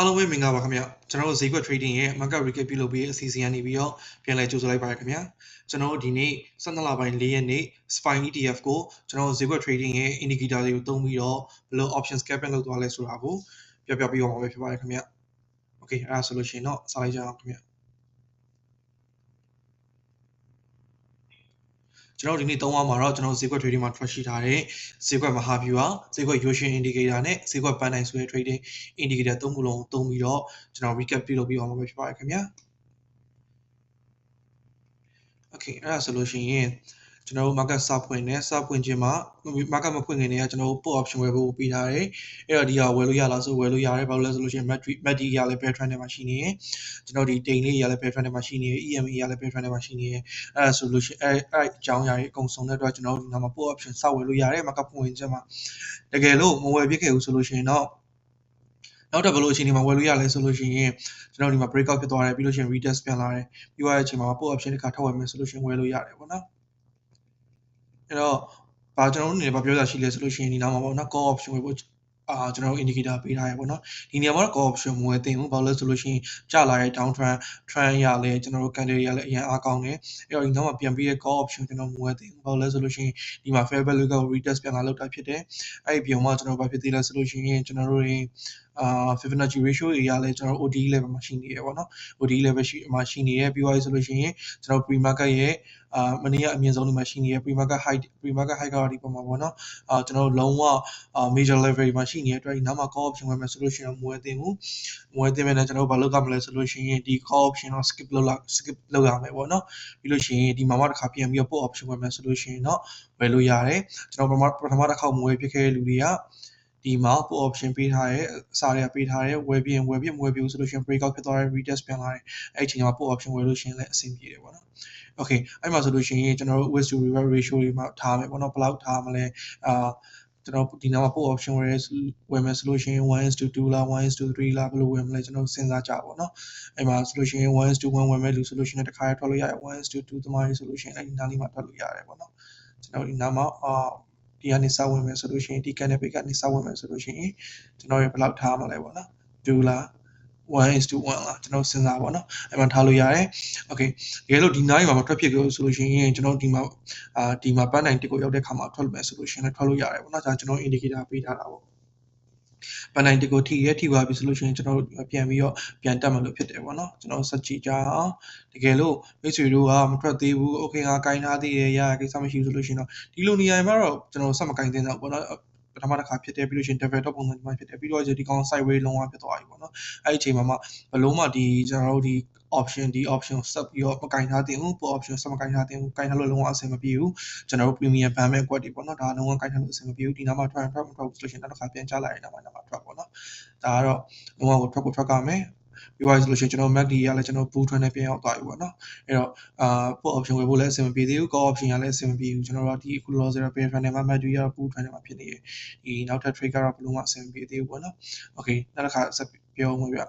အားလုံးပဲမင်္ဂလာပါခင်ဗျကျွန်တော်တို့ဈေးကွက် trading ရဲ့ market recap ပြုလုပ်ပြီးအစီအစဉ်ကနေပြီးတော့ပြန်လည်ကြိုဆိုလိုက်ပါရခင်ဗျကျွန်တော်တို့ဒီနေ့17လပိုင်း4ရက်နေ့ SPY ETF ကိုကျွန်တော်တို့ဈေးကွက် trading ရဲ့ indicator တွေကိုသုံးပြီးတော့ဘယ်လို option scalping လုပ်သွားလဲဆိုတာကိုပြောပြပေးအောင်ပဲဖြစ်ပါတယ်ခင်ဗျ Okay အဲ့ဒါဆိုလို့ရှိရင်တော့စလိုက်ကြအောင်ခင်ဗျ ကျွန်တော်ဒီနေ့သုံးအောင်မှာတော့ကျွန်တော်ဈေးကွက် trading မှာ trust ရှိထားတဲ့ဈေးကွက်မဟာဗျူဟာဈေးကွက် Yotion indicator နဲ့ဈေးကွက်ပန်းတိုင်းဆိုတဲ့ trading indicator သုံးခုလုံးသုံးပြီးတော့ကျွန်တော် recap ပြုလုပ်ပြီးအောင်မှာဖြစ်ပါတယ်ခင်ဗျာ Okay အဲ့ဒါဆိုလို့ရှိရင် ကျွန်တော်တို့ market စဖွင့်နေစဖွင့်ခြင်းမှာ market မဖွင့်ခင်တည်းကကျွန်တော်တို့ put option ဝယ်ဖို့ပေးထားတယ်အဲ့တော့ဒီဟာဝယ်လို့ရလားဆိုဝယ်လို့ရတယ်ဘာလို့လဲဆိုလို့ရှိရင် MACD MACD ရလည်း bear trend ထဲမှာရှိနေတယ်ကျွန်တော်ဒီ daily ရလည်း bear trend ထဲမှာရှိနေတယ် EMA ရလည်း bear trend ထဲမှာရှိနေတယ်အဲ့ဒါဆိုလို့ရှိရင်အဲ့အဲ့အကြောင်းအရာတွေအကုန်စုံတဲ့အတွက်ကျွန်တော်တို့ဒီမှာ put option စဝယ်လို့ရတယ် market ဖွင့်ခြင်းမှာတကယ်လို့မဝယ်ဖြစ်ခဲ့ဘူးဆိုလို့ရှိရင်တော့နောက်တော့ဘယ်လိုအချိန်ဒီမှာဝယ်လို့ရလဲဆိုလို့ရှိရင်ကျွန်တော်ဒီမှာ breakout ဖြစ်သွားတယ်ပြီးလို့ရှိရင် retest ပြန်လာတယ်ပြီးသွားတဲ့အချိန်မှာ put option တစ်ခါထပ်ဝယ်မယ်ဆိုလို့ရှိရင်ဝယ်လို့ရတယ်ပေါ့နော် အဲ့တော့ဘာကျွန်တော်တို့အနေနဲ့ဘာပြောရရှိလဲဆိုလို့ရှိရင်ဒီနားမှာပေါ့နော် call option ဝယ်ဖို့အာကျွန်တော်တို့ indicator ပေးထားရပေါ့နော်ဒီနေရာမှာတော့ call option မဝယ်သင့်ဘူးဘာလို့လဲဆိုလို့ရှိရင်ကျလာတဲ့ down trend trend ရလဲကျွန်တော်တို့ candle ရလဲအရင်အားကောင်းတယ်အဲ့တော့ဒီနောက်မှာပြန်ပြီးတဲ့ call option ကျွန်တော်မဝယ်သင့်ဘူးဘာလို့လဲဆိုလို့ရှိရင်ဒီမှာ fair value က retest ပြန်လာလောက်တာဖြစ်တယ်အဲ့ဒီပြန်မှာကျွန်တော်ဘာဖြစ်သေးလဲဆိုလို့ရှိရင်ကျွန်တော်တို့တွေအာ Fibonacci ratio တွေရလဲကျွန်တော် OD level မှာရှိနေရပေါ့နော် OD level ရှိမှာရှိနေရပြီးသွားပြီဆိုလို့ရှိရင်ကျွန်တော် pre market ရဲ့ အာမနေ့ကအမြင့်ဆုံးတွေမှာရှိနေရ pre market high pre market high ကဒီပုံမှာပေါ့နော်အာကျွန်တော်လုံးဝအာ major level တွေမှာရှိနေတဲ့အတွက်ဒီနောက်မှာ call option ဝင်မယ်ဆိုလို့ရှိရင်မဝယ်သင့်ဘူးမဝယ်သင့်မဲ့လည်းကျွန်တော်ဘာလုပ်ရမလဲဆိုလို့ရှိရင်ဒီ call option တော့ skip လုပ်လိုက် skip လုပ်ရမယ်ပေါ့နော်ပြီးလို့ရှိရင်ဒီမှာမှတစ်ခါပြန်ပြီးတော့ put option ဝင်မယ်ဆိုလို့ရှိရင်တော့ဝယ်လို့ရတယ်ကျွန်တော်ပထမပထမတစ်ခေါက်မဝယ်ဖြစ်ခဲ့တဲ့လူတွေက ဒီမှာ put option ပေးထားရဲအစားတွေကပေးထားရဲဝယ်ပြီးဝယ်ပြီးမဝယ်ပြီးဆိုလို့ရှိရင် breakout ဖြစ်သွားတယ် retest ပြန်လာတယ်အဲ့ဒီအချိန်မှာ put option ဝယ်လို့ရှိရင်လည်းအဆင်ပြေတယ်ပေါ့နော် okay အဲ့မှာဆိုလို့ရှိရင်ကျွန်တော်တို့ risk to reward ratio တွေမှာထားမယ်ပေါ့နော်ဘယ်လောက်ထားမလဲအာကျွန်တော်ဒီနောက်မှာ put option ဝယ်ဝယ်မယ်ဆိုလို့ရှိရင်1 to 2လား1 to 3လားဘယ်လိုဝယ်မလဲကျွန်တော်စဉ်းစားကြပါတော့အဲ့မှာဆိုလို့ရှိရင်1 to 1ဝယ်မယ်လို့ဆိုလို့ရှိရင်တစ်ခါရထွက်လို့ရတယ်1 to 2သမားကြီးဆိုလို့ရှိရင်အဲ့ဒီနားလေးမှာထွက်လို့ရတယ်ပေါ့နော်ကျွန်တော်ဒီနားမှာအာ ဒီကနေစဝင်မယ်ဆိုလို့ရှိရင်ဒီ canopy ကနေစဝင်မယ်ဆိုလို့ရှိရင်ကျွန်တော်ရဘယ်လောက်ထားမလဲပေါ့နော်2လား1 is to 1လားကျွန်တော်စဉ်းစားပါတော့အဲ့မှာထားလို့ရတယ် okay တကယ်လို့ဒီနားမှာထွက်ဖြစ်ကြလို့ဆိုလို့ရှိရင်ကျွန်တော်ဒီမှာအာဒီမှာပန်းနိုင်တစ်ကိုရောက်တဲ့ခါမှာထွက်လို့မယ်ဆိုလို့ရှိရင်လည်းထွက်လို့ရတယ်ပေါ့နော်ဒါကျွန်တော် indicator ပေးထားတာပေါ့ ပန်းနိုင်တစ်ကိုထိရဲထိသွားပြီဆိုလို့ရှိရင်ကျွန်တော်တို့ပြန်ပြီးတော့ပြန်တက်မှလို့ဖြစ်တယ်ပေါ့နော်ကျွန်တော်ဆက်ကြည့်ကြအောင်တကယ်လို့မိတ်ဆွေတို့ကမထွက်သေးဘူး okay ငါကင်ထားသေးရဲ့ရကိစ္စမရှိဘူးဆိုလို့ရှိရင်တော့ဒီလိုနေရာမှာတော့ကျွန်တော်ဆက်မကင်သင့်တော့ပေါ့နော် ပထမတစ်ခါဖြစ်တယ်ပြီးလို့ရှိရင် develop ပုံစံဒီမှာဖြစ်တယ်ပြီးတော့ဒီကောင် sideways လုံးဝဖြစ်သွားပြီပေါ့နော်အဲ့ဒီအချိန်မှာမှဘလုံးမှဒီကျွန်တော်တို့ဒီ option ဒီ option ကိုဆက်ပြီးတော့မကင်ထားတင်ဘူးပို option ဆက်မကင်ထားတင်ဘူးကင်ထားလို့လုံးဝအဆင်မပြေဘူးကျွန်တော်တို့ premium ဘန်မဲ့ကွက်တွေပေါ့နော်ဒါလုံးဝကင်ထားလို့အဆင်မပြေဘူးဒီနားမှာ try ထွက်မထွက်ဆိုလို့ရှိရင်နောက်တစ်ခါပြန်ချလိုက်ရင်နောက်မှာနောက်မှာထွက်ပေါ့နော်ဒါကတော့လုံးဝကိုထွက်ကိုထွက်ကမယ် ပြီးသွားဆိုလို့ရှိရင်ကျွန်တော် MACD ကလည်းကျွန်တော် bull trend နဲ့ပြန်ရောက်သွားပြီပေါ့နော်အဲ့တော့အာ put option ဝယ်ဖို့လည်းအဆင်မပြေသေးဘူး call option ကလည်းအဆင်မပြေဘူးကျွန်တော်တို့ဒီအခုလောဆယ် pair trend နဲ့မှာ MACD က bull trend နဲ့မှာဖြစ်နေတယ်ဒီနောက်ထပ် trade ကတော့ဘယ်လိုမှအဆင်မပြေသေးဘူးပေါ့နော် okay နောက်တစ်ခါဆက် ပြောမှာပြ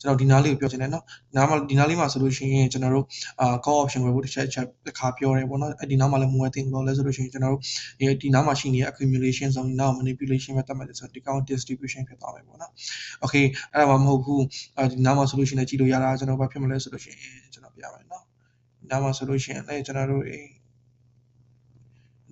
ကျွန်တော်ဒီနားလေးကိုပြောချင်တယ်နော်နားမှာဒီနားလေးမှာဆိုလို့ရှိရင်ကျွန်တော်တို့အာ call option ဝယ်ဖို့တစ်ချက်ချက်တစ်ခါပြောတယ်ပေါ့နော်အဲ့ဒီနားမှာလည်းမဝယ်သင့်ဘူးလို့လဲဆိုလို့ရှိရင်ကျွန်တော်တို့ဒီဒီနားမှာရှိနေတဲ့ accumulation ဆိုရင်နောက် manipulation ပဲတတ်မှတ်တယ်ဆိုတော့ discount distribution ဖြစ်သွားမယ်ပေါ့နော် okay အဲ့ဒါမှမဟုတ်ဘူးဒီနားမှာဆိုလို့ရှိရင်ကြည့်လို့ရတာကျွန်တော်ဘာဖြစ်မလဲဆိုလို့ရှိရင်ကျွန်တော်ပြမယ်နော်ဒီနားမှာဆိုလို့ရှိရင်လည်းကျွန်တော်တို့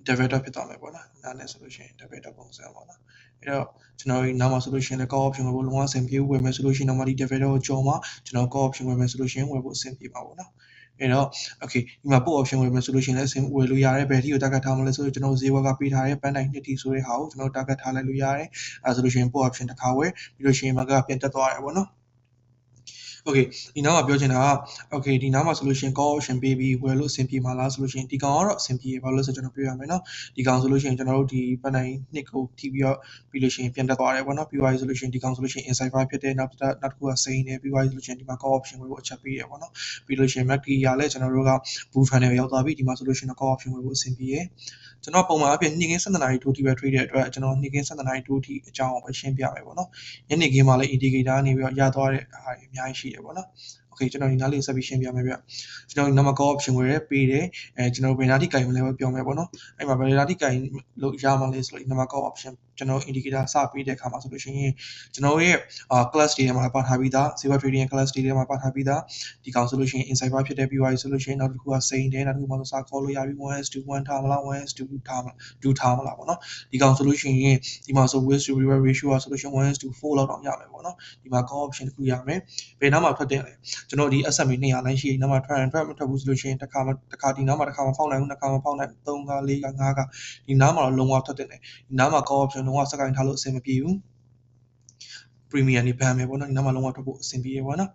developer ဖြစ်သွားမယ်ပေါ့နော်နားနဲ့ဆိုလို့ရှိရင် developer ပုံစံပေါ့နော်အဲ့တော့ကျွန်တော်ဒီနားမှာဆိုလို့ရှိရင်လည်း call option ကိုလုံးဝအဆင်ပြေဝယ်မယ်ဆိုလို့ရှိရင်တော့ဒီ developer ကိုကြော်မှာကျွန်တော် call option ဝယ်မယ်ဆိုလို့ရှိရင်ဝယ်ဖို့အဆင်ပြေပါပေါ့နော်အဲ့တော့ okay ဒီမှာ put option ဝယ်မယ်ဆိုလို့ရှိရင်လည်းအဆင်ဝယ်လို့ရတယ်ဘယ်ထိကို target ထားမလဲဆိုတော့ကျွန်တော်ဈေးဝယ်ကပေးထားတဲ့ပန်းတိုင်းနှစ်တီဆိုတဲ့ဟာကိုကျွန်တော် target ထားလိုက်လို့ရတယ်အဲဆိုလို့ရှိရင် put option တစ်ခါဝယ်ပြီးလို့ရှိရင် market ပြန်တက်သွားတယ်ပေါ့နော် okay ဒီနောက်မှာပြောချင်တာက okay ဒီနောက်မှာဆိုလို့ရှိရင် call option ပေးပြီးဝယ်လို့အဆင်ပြေမှာလားဆိုလို့ရှိရင်ဒီကောင်ကတော့အဆင်ပြေဘာလို့လဲဆိုကျွန်တော်ပြောရမယ်နော်ဒီကောင်ဆိုလို့ရှိရင်ကျွန်တော်တို့ဒီပန်းနိုင်နှစ်ကိုထိပြီးတော့ပြီးလို့ရှိရင်ပြန်တက်သွားတယ်ပေါ့နော်ပြီးသွားပြီဆိုလို့ရှိရင်ဒီကောင်ဆိုလို့ရှိရင် inside buy ဖြစ်တယ်နောက်တစ်နောက်တစ်ခုက sell နေပြီးသွားပြီဆိုလို့ရှိရင်ဒီမှာ call option ဝယ်ဖို့အချက်ပေးရပေါ့နော်ပြီးလို့ရှိရင် MACD ရလဲကျွန်တော်တို့က bull trend နဲ့ရောက်သွားပြီဒီမှာဆိုလို့ရှိရင် call option ဝယ်ဖို့အဆင်ပြေရကျွန်တော်ပုံမှန်အပြင်နေ့ကင်း7နာရီထိုးတီပဲ trade တဲ့အတွက်ကျွန်တော်နေ့ကင်း7နာရီထိုးတီအကြောင်းကိုပဲရှင်းပြမယ်ပေါ့နော်ညနေခင်းမှာလည်း indicator ကနေပြီးတော့ရသွားတဲ့အားတွေအများကြီးရှိတယ်ပေါ့နော် okay ကျွန်တော်ဒီနားလေးဆက်ပြီးရှင်းပြမယ်ဗျကျွန်တော်ဒီ number call option ကိုလည်းပေးတယ်အဲကျွန်တော်ဘယ်နာတိကင်မလဲပဲပြောမယ်ပေါ့နော်အဲ့မှာဘယ်နာတိကင်လို့ရမှာလဲဆိုလို့ number call option ကျွန်တော် indicator စပေးတဲ့အခါမှာဆိုလို့ရှိရင်ကျွန်တော်ရဲ့ class တွေထဲမှာပါထားပြီးသား Saver Trading class တွေထဲမှာပါထားပြီးသားဒီကောင်ဆိုလို့ရှိရင် insider ဖြစ်တဲ့ BYU ဆိုလို့ရှိရင်နောက်တစ်ခုက Saint တယ်နောက်တစ်ခုမှဆိုစာခေါ်လို့ရပြီ 1s2 1ထားမလား 1s2 ထားမလား2ထားမလားပေါ့နော်ဒီကောင်ဆိုလို့ရှိရင်ဒီမှာဆို risk to reward ratio อ่ะဆိုလို့ရှိရင် 1s to 4လောက်တောင်ရမယ်ပေါ့နော်ဒီမှာ call option တစ်ခုရမယ်ဘယ်နားမှာထွက်တယ်လဲကျွန်တော်ဒီ SMA 200 line ရှိရင်နားမှာ try and try မထွက်ဘူးဆိုလို့ရှိရင်တစ်ခါမှတစ်ခါဒီနားမှာတစ်ခါမှဖောက်နိုင်ဘူးနှစ်ခါမှဖောက်နိုင်3က4က5ကဒီနားမှာတော့လုံးဝထွက်တယ်ဒီနားမှာ call option လုံးဝစကိုင်းထားလို့အဆင်မပြေဘူး premium နေပန်းမယ်ပေါ့နော်ဒီနားမှာလုံးဝထွက်ဖို့အဆင်ပြေရပေါ့နော်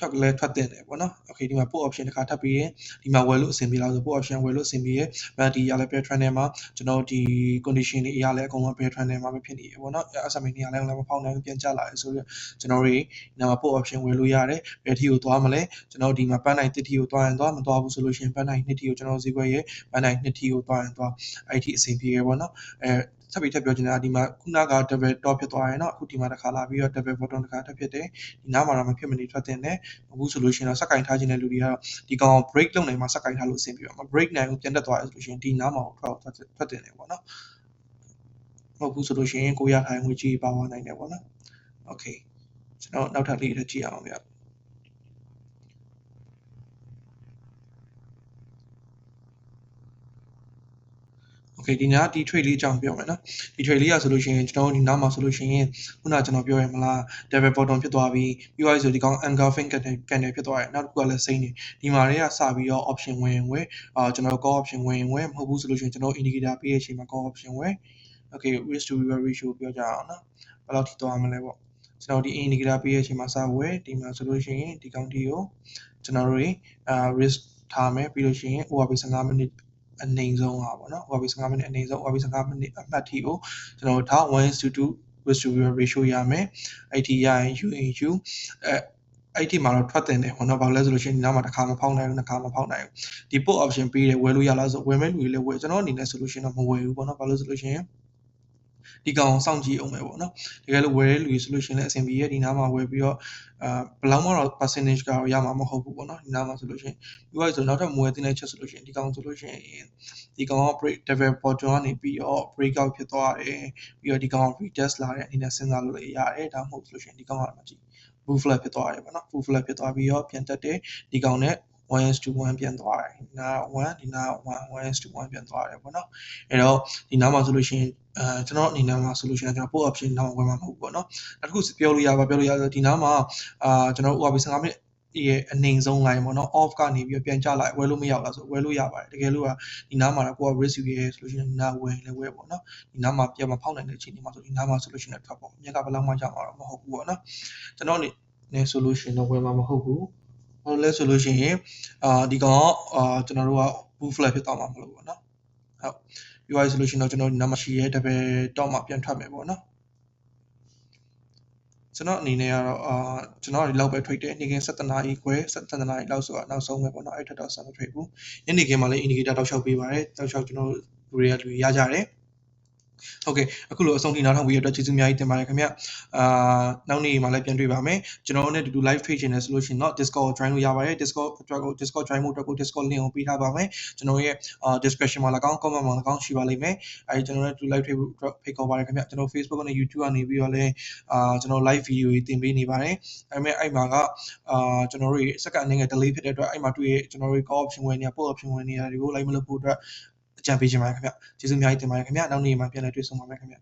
ထွက်လဲထွက်တင်တယ်ပေါ့နော်။ Okay ဒီမှာ put option တစ်ခါထပ်ပြီးရင်ဒီမှာဝယ်လို့အဆင်ပြေလားဆို put option ဝယ်လို့အဆင်ပြေရဲ့။ but ဒီရလဲ pair trend ထဲမှာကျွန်တော်ဒီ condition တွေအရာလဲအကုန်လုံး pair trend ထဲမှာပဲဖြစ်နေရပေါ့နော်။ SMA နေရာလဲလည်းမဖောက်နိုင်ဘူးပြန်ကျလာတယ်ဆိုတော့ကျွန်တော်တို့ဒီမှာ put option ဝယ်လို့ရတယ်။ဘယ်ထီကိုသွားမလဲ။ကျွန်တော်ဒီမှာပန်းနိုင်တစ်ထီကိုသွားရင်သွားမသွားဘူးဆိုလို့ရှိရင်ပန်းနိုင်နှစ်ထီကိုကျွန်တော်ဈေးကွက်ရဲ့ပန်းနိုင်နှစ်ထီကိုသွားရင်သွားအဲ့ဒီအဆင်ပြေရပေါ့နော်။အဲ ထပ်ပြီးထပ်ပြောချင်တာဒီမှာခုနက double top ဖြစ်သွားရင်တော့အခုဒီမှာတစ်ခါလာပြီးတော့ double bottom တစ်ခါထပ်ဖြစ်တယ်ဒီနားမှာတော့မဖြစ်မနေထွက်တင်တယ်အခုဆိုလို့ရှိရင်တော့စက်ကင်ထားခြင်းတဲ့လူတွေကတော့ဒီကောင် break လုပ်နိုင်မှာစက်ကင်ထားလို့အဆင်ပြေပါမှာ break နိုင်ဘူးပြန်တက်သွားရဆိုလို့ရှိရင်ဒီနားမှာထွက်ထွက်ထွက်တင်တယ်ပေါ့နော်မဟုတ်ဘူးဆိုလို့ရှိရင်ကိုရထိုင်ငွေကြီးပါသွားနိုင်တယ်ပေါ့နော် okay ကျွန်တော်နောက်ထပ်လေးတစ်ကြည့်အောင်ဗျ Okay ဒီနားဒီ trade လေးအကြောင်းပြောမယ်နော်ဒီ trade လေးอ่ะဆိုလို့ရှိရင်ကျွန်တော်ဒီနားမှာဆိုလို့ရှိရင်ခုနကကျွန်တော်ပြောရမလား double bottom ဖြစ်သွားပြီးပြီးသွားပြီဆိုဒီကောင် engulfing candle candle ဖြစ်သွားတယ်နောက်တစ်ခုကလည်းစိမ့်နေဒီမှာတွေကစပြီးတော့ option ဝင်ဝယ်အာကျွန်တော် call option ဝင်ဝယ်မဟုတ်ဘူးဆိုလို့ရှိရင်ကျွန်တော် indicator ပေးတဲ့အချိန်မှာ call option ဝယ် okay risk to reward ratio ပြောကြအောင်နော်ဘယ်လောက်ထိသွားမလဲပေါ့ကျွန်တော်ဒီ indicator ပေးတဲ့အချိန်မှာစဝယ်ဒီမှာဆိုလို့ရှိရင်ဒီကောင်တီကိုကျွန်တော်တို့အာ risk ထားမယ်ပြီးလို့ရှိရင် ORP 15မိနစ် အနိုင်ဆုံးอ่ะပေါ့နော် ORB 15မိနစ်အနိုင်ဆုံး ORB 15မိနစ်အမှတ်ထိကိုကျွန်တော်ထား1:2 risk to reward ratio ရမယ်အဲ့ဒီရရင် UAU အဲအဲ့ဒီမှာတော့ထွက်တင်တယ်ဟောနော်ဘာလို့လဲဆိုလို့ရှိရင်ဒီနောက်မှာတစ်ခါမဖောက်နိုင်ဘူးတစ်ခါမဖောက်နိုင်ဘူးဒီ put option ပေးတယ်ဝယ်လို့ရလားဆိုဝယ်မဲ့လူတွေလည်းဝယ်ကျွန်တော်အနေနဲ့ဆိုလို့ရှိရင်တော့မဝယ်ဘူးပေါ့နော်ဘာလို့ဆိုလို့ရှိရင် ဒီကောင်စောင့်ကြည့်အောင်ပဲပေါ့နော်တကယ်လို့ဝယ်တဲ့လူတွေဆိုလို့ရှိရင်လည်းအဆင်ပြေရဲ့ဒီနားမှာဝယ်ပြီးတော့အာဘယ်လောက်မှတော့ percentage ကတော့ရမှာမဟုတ်ဘူးပေါ့နော်ဒီနားမှာဆိုလို့ရှိရင်ပြီးတော့ဆိုနောက်ထပ်မဝယ်သင့်တဲ့ချက်ဆိုလို့ရှိရင်ဒီကောင်ဆိုလို့ရှိရင်ဒီကောင်က break level bottom ကနေပြီးတော့ breakout ဖြစ်သွားတယ်ပြီးတော့ဒီကောင်က retest လာတဲ့အနေနဲ့စဉ်းစားလို့ရတယ်ဒါမှမဟုတ်ဆိုလို့ရှိရင်ဒီကောင်ကမကြည့် blue flag ဖြစ်သွားတယ်ပေါ့နော် blue flag ဖြစ်သွားပြီးတော့ပြန်တက်တယ်ဒီကောင်နဲ့ 1:1ပြန်သွားတယ်ဒီနာ1ဒီနာ1 1:1ပြန်သွားတယ်ပေါ့နော်အဲ့တော့ဒီနားမှာဆိုလို့ရှိရင်အဲကျွန်တော်အနေနဲ့မှာဆိုလို့ရှိရင်ကျွန်တော် put option နောက်ဝင်မှာမဟုတ်ဘူးပေါ့နော်နောက်တစ်ခုပြောလို့ရပါပြောလို့ရဆိုဒီနားမှာအာကျွန်တော် ORB 15မိနစ်ရဲ့အနိုင်ဆုံး line ပေါ့နော် off ကနေပြီးပြန်ကျလာဝယ်လို့မရလားဆိုဝယ်လို့ရပါတယ်တကယ်လို့ကဒီနားမှာတော့ကိုက risk ယူရဲဆိုလို့ရှိရင်ဒီနားဝယ်လည်းဝယ်ပေါ့နော်ဒီနားမှာပြန်မဖောက်နိုင်တဲ့အချိန်ဒီမှာဆိုဒီနားမှာဆိုလို့ရှိရင်ထွက်ပေါ့မြက်ကဘယ်လောက်မှကြမှာတော့မဟုတ်ဘူးပေါ့နော်ကျွန်တော်အနေနဲ့ဆိုလို့ရှိရင်တော့ဝယ်မှာမဟုတ်ဘူး ဘာလို့လဲဆိုလို့ရှိရင်အာဒီကောင်အာကျွန်တော်တို့က blue flag ဖြစ်သွားမှာမလို့ပေါ့နော်ဟုတ်ပြီးသွားပြီဆိုလို့ရှိရင်တော့ကျွန်တော်နာမရှိရဲ double top မှာပြန်ထွက်မယ်ပေါ့နော်ကျွန်တော်အနေနဲ့ကတော့အာကျွန်တော်ဒီလောက်ပဲ trade တယ်နေ့က7နာရီခွဲ7နာရီလောက်ဆိုတာနောက်ဆုံးပဲပေါ့နော်အဲ့ထက်တော့ဆက်မ trade ဘူးညနေခင်းမှာလည်း indicator တောက်လျှောက်ပေးပါတယ်တောက်လျှောက်ကျွန်တော်လူတွေကလူရကြတယ် ဟုတ်ကဲ့အခုလိုအဆုံးထိနားထောင်ပြီးရတဲ့ကျေးဇူးအများကြီးတင်ပါတယ်ခင်ဗျအာနောက်နေ့မှာလည်းပြန်တွေ့ပါမယ်ကျွန်တော်တို့နဲ့အတူတူ live trade ချင်တယ်ဆိုလို့ရှိရင်တော့ Discord join လို့ရပါတယ် Discord အတွက်ကို Discord join ဖို့အတွက်ကို Discord link ကိုပေးထားပါမယ်ကျွန်တော်ရဲ့အာ description မှာလည်းကောင်း comment မှာလည်းကောင်းရှိပါလိမ့်မယ်အဲဒီကျွန်တော်တို့ live trade ဖို့အတွက်ဖိတ်ခေါ်ပါတယ်ခင်ဗျကျွန်တော် Facebook နဲ့ YouTube ကနေပြီးတော့လည်းအာကျွန်တော် live video တွေတင်ပေးနေပါတယ်အဲမဲ့အဲ့မှာကအာကျွန်တော်တို့စက္ကန့်အနေနဲ့ delay ဖြစ်တဲ့အတွက်အဲ့မှာတွေ့ရကျွန်တော်တို့ call option ဝင်နေ put option ဝင်နေတာတွေကို live မလုပ်ဖို့အတွက် အကြံပေးချင်ပါတယ်ခင်ဗျကျေးဇူးအများကြီးတင်ပါတယ်ခင်ဗျနောက်နေ့မှာပြန်လည်တွေ့ဆုံပါမယ်ခင်ဗျ